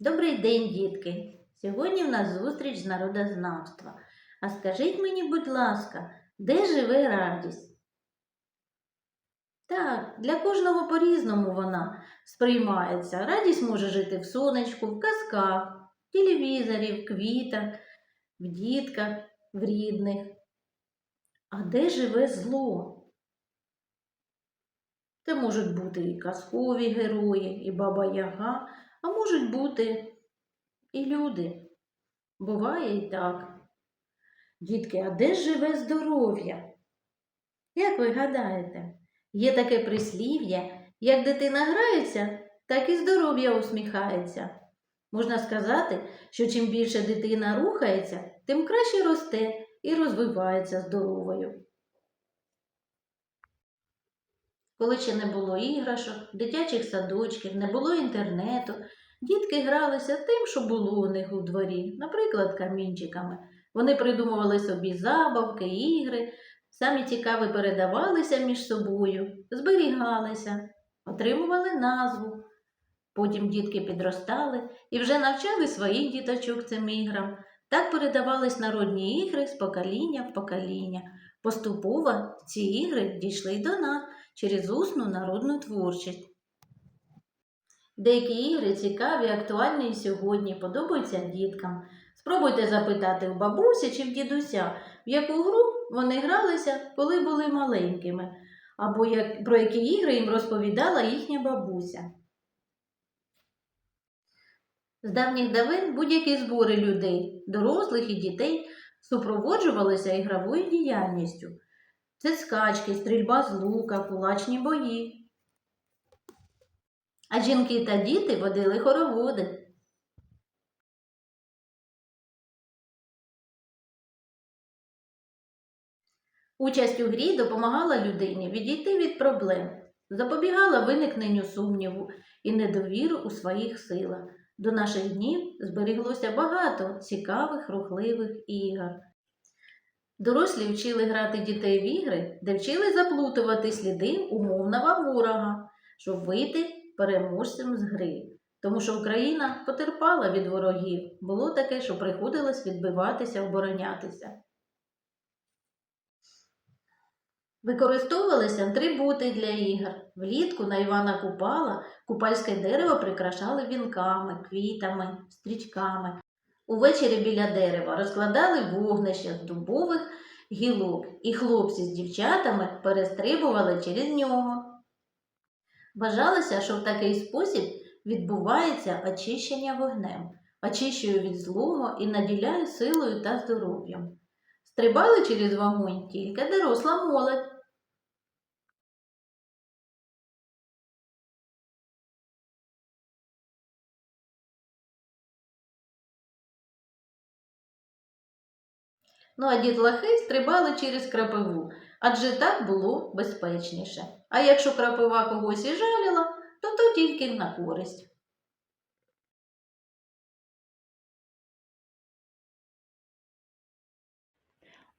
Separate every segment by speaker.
Speaker 1: Добрий день, дітки! Сьогодні в нас зустріч з народознавства. А скажіть мені, будь ласка, де живе радість? Так, для кожного по-різному вона сприймається. Радість може жити в сонечку, в казках, в телевізорі, в квітах, в дітках, в рідних. А де живе зло? Це можуть бути і казкові герої, і баба Яга, а можуть бути і люди. Буває і так. Дітки, а де живе здоров'я? Як ви гадаєте, є таке прислів'я, як дитина грається, так і здоров'я усміхається. Можна сказати, що чим більше дитина рухається, тим краще росте і розвивається здоровою. Коли ще не було іграшок, дитячих садочків, не було інтернету, дітки гралися тим, що було у них у дворі, наприклад, камінчиками. Вони придумували собі забавки, ігри, самі цікаві передавалися між собою, зберігалися, отримували назву. Потім дітки підростали і вже навчали своїх діточок цим іграм. Так передавались народні ігри з покоління в покоління. Поступово ці ігри дійшли й до нас через усну народну творчість. Деякі ігри цікаві, актуальні і сьогодні, подобаються діткам. Спробуйте запитати у бабусі чи в дідуся, в яку гру вони гралися, коли були маленькими, або як, про які ігри їм розповідала їхня бабуся. З давніх давин будь-які збори людей, дорослих і дітей супроводжувалися ігровою діяльністю. Це скачки, стрільба з лука, кулачні бої. А жінки та діти водили хороводи. Участь у грі допомагала людині відійти від проблем, запобігала виникненню сумніву і недовіру у своїх силах. До наших днів зберіглося багато цікавих рухливих ігор. Дорослі вчили грати дітей в ігри, де вчили заплутувати сліди умовного ворога, щоб вийти переможцем з гри. Тому що Україна потерпала від ворогів. Було таке, що приходилось відбиватися, оборонятися. Використовувалися атрибути для ігор. Влітку на Івана Купала купальське дерево прикрашали вінками, квітами, стрічками. Увечері біля дерева розкладали вогнище з дубових гілок, і хлопці з дівчатами перестрибували через нього. Вважалося, що в такий спосіб відбувається очищення вогнем, очищує від злого і наділяє силою та здоров'ям. Стрибали через вогонь тільки доросла молодь. Ну, а дітлахи стрибали через крапиву, адже так було безпечніше. А якщо крапива когось і жаліла, то то тільки на користь.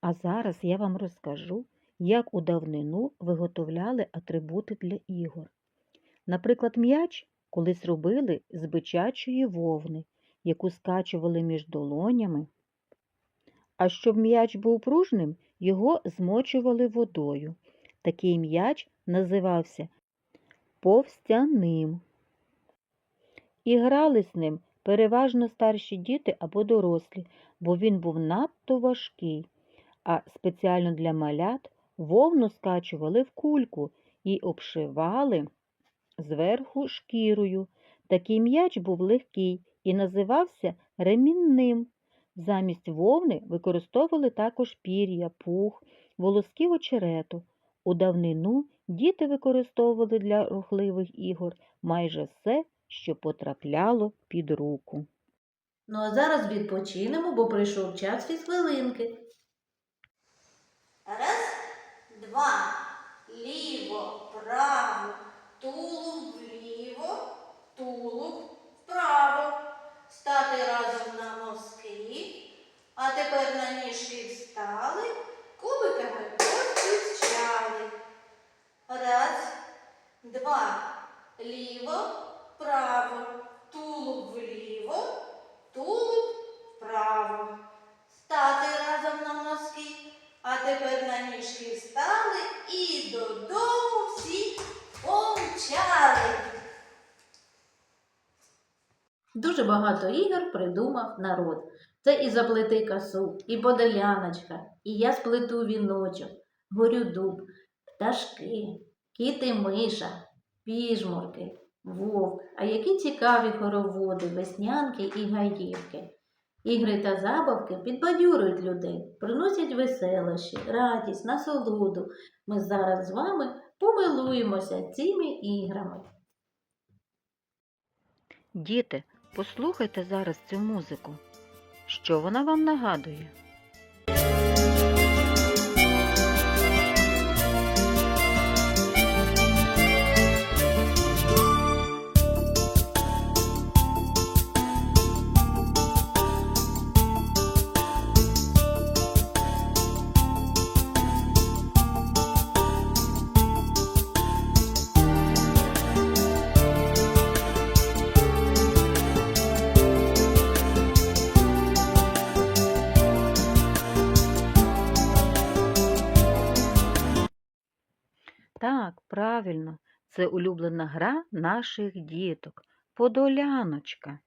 Speaker 2: А зараз я вам розкажу, як у давнину виготовляли атрибути для ігор. Наприклад, м'яч колись робили з бичачої вовни, яку скачували між долонями. А щоб м'яч був пружним, його змочували водою. Такий м'яч називався повстяним. І грали з ним переважно старші діти або дорослі, бо він був надто важкий а спеціально для малят вовну скачували в кульку і обшивали зверху шкірою. Такий м'яч був легкий і називався ремінним. Замість вовни використовували також пір'я, пух, волосків очерету. У давнину діти використовували для рухливих ігор майже все, що потрапляло під руку.
Speaker 1: Ну а зараз відпочинемо, бо прийшов час фізхвилинки.
Speaker 3: Раз, два, ліво, право, тулуб ніжки встали і додому всі помчали.
Speaker 1: Дуже багато ігор придумав народ. Це і заплети косу, і подоляночка, і я сплету віночок, горю дуб, пташки, кіти миша, піжмурки, вовк. А які цікаві хороводи, веснянки і гаївки. Ігри та забавки підбадьорюють людей, приносять веселощі, радість, насолоду. Ми зараз з вами помилуємося цими іграми.
Speaker 2: Діти, послухайте зараз цю музику. Що вона вам нагадує? Так, правильно, це улюблена гра наших діток Подоляночка.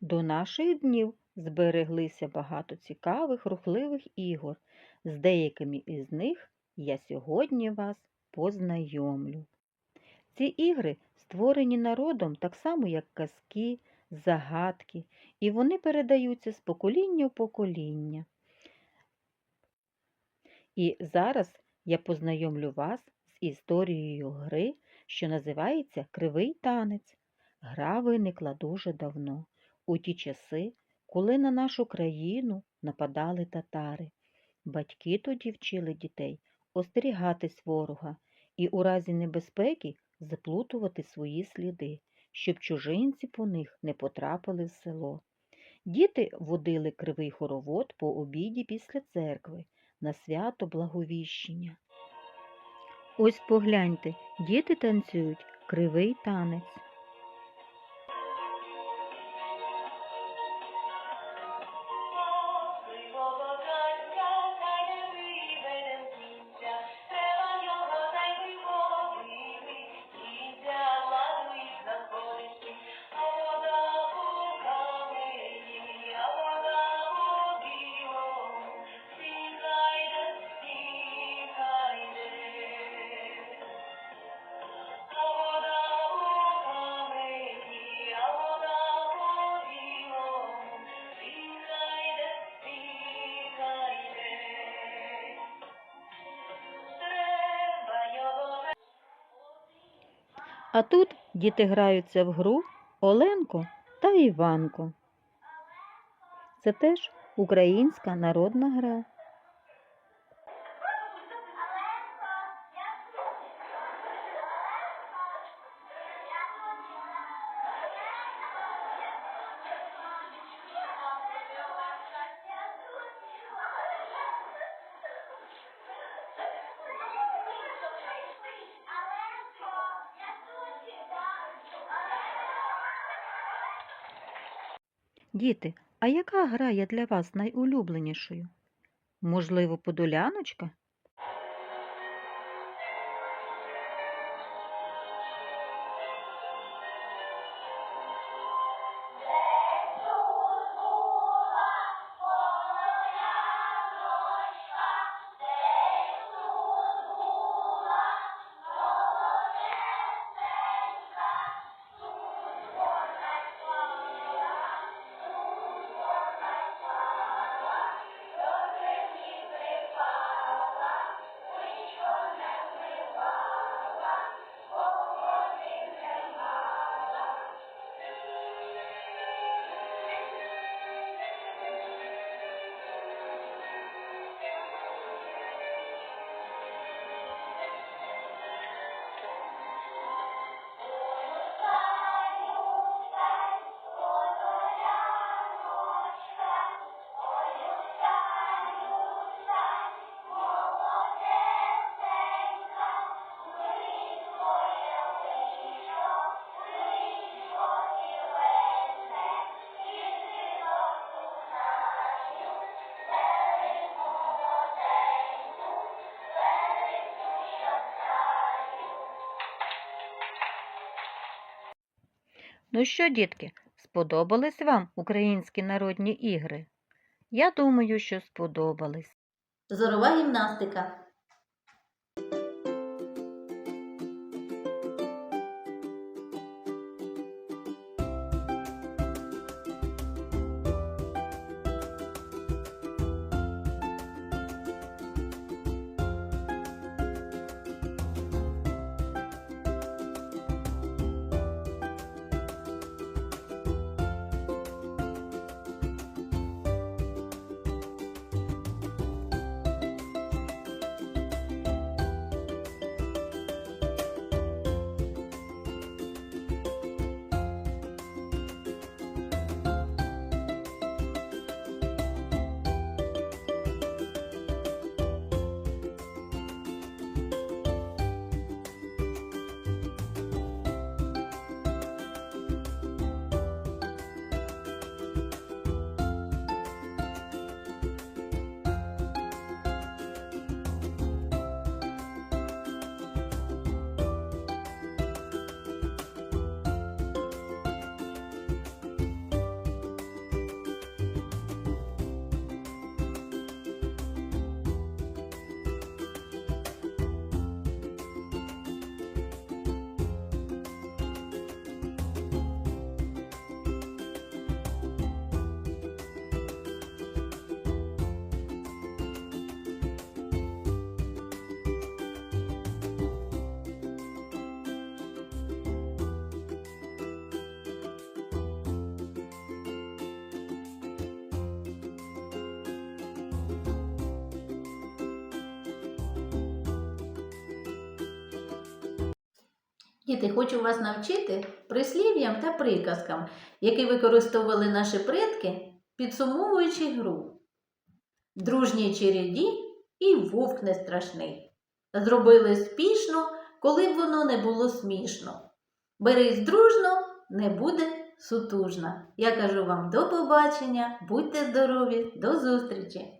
Speaker 2: До наших днів збереглися багато цікавих рухливих ігор. З деякими із них я сьогодні вас познайомлю. Ці ігри створені народом так само, як казки, загадки, і вони передаються з покоління в покоління. І зараз я познайомлю вас історією гри, що називається Кривий танець. Гра виникла дуже давно, у ті часи, коли на нашу країну нападали татари. Батьки тоді вчили дітей остерігатись ворога і у разі небезпеки заплутувати свої сліди, щоб чужинці по них не потрапили в село. Діти водили кривий хоровод по обіді після церкви на свято Благовіщення. Ось погляньте, діти танцюють кривий танець. А тут діти граються в гру Оленко та Іванко. Це теж українська народна гра. Діти, а яка гра є для вас найулюбленішою? Можливо, подоляночка? Ну що, дітки, сподобались вам українські народні ігри? Я думаю, що сподобались.
Speaker 1: Зорова гімнастика. Діти, хочу вас навчити прислів'ям та приказкам, які використовували наші предки, підсумовуючи гру. Дружній череді і вовк не страшний. Зробили спішно, коли б воно не було смішно. Берись дружно, не буде сутужна. Я кажу вам до побачення, будьте здорові, до зустрічі!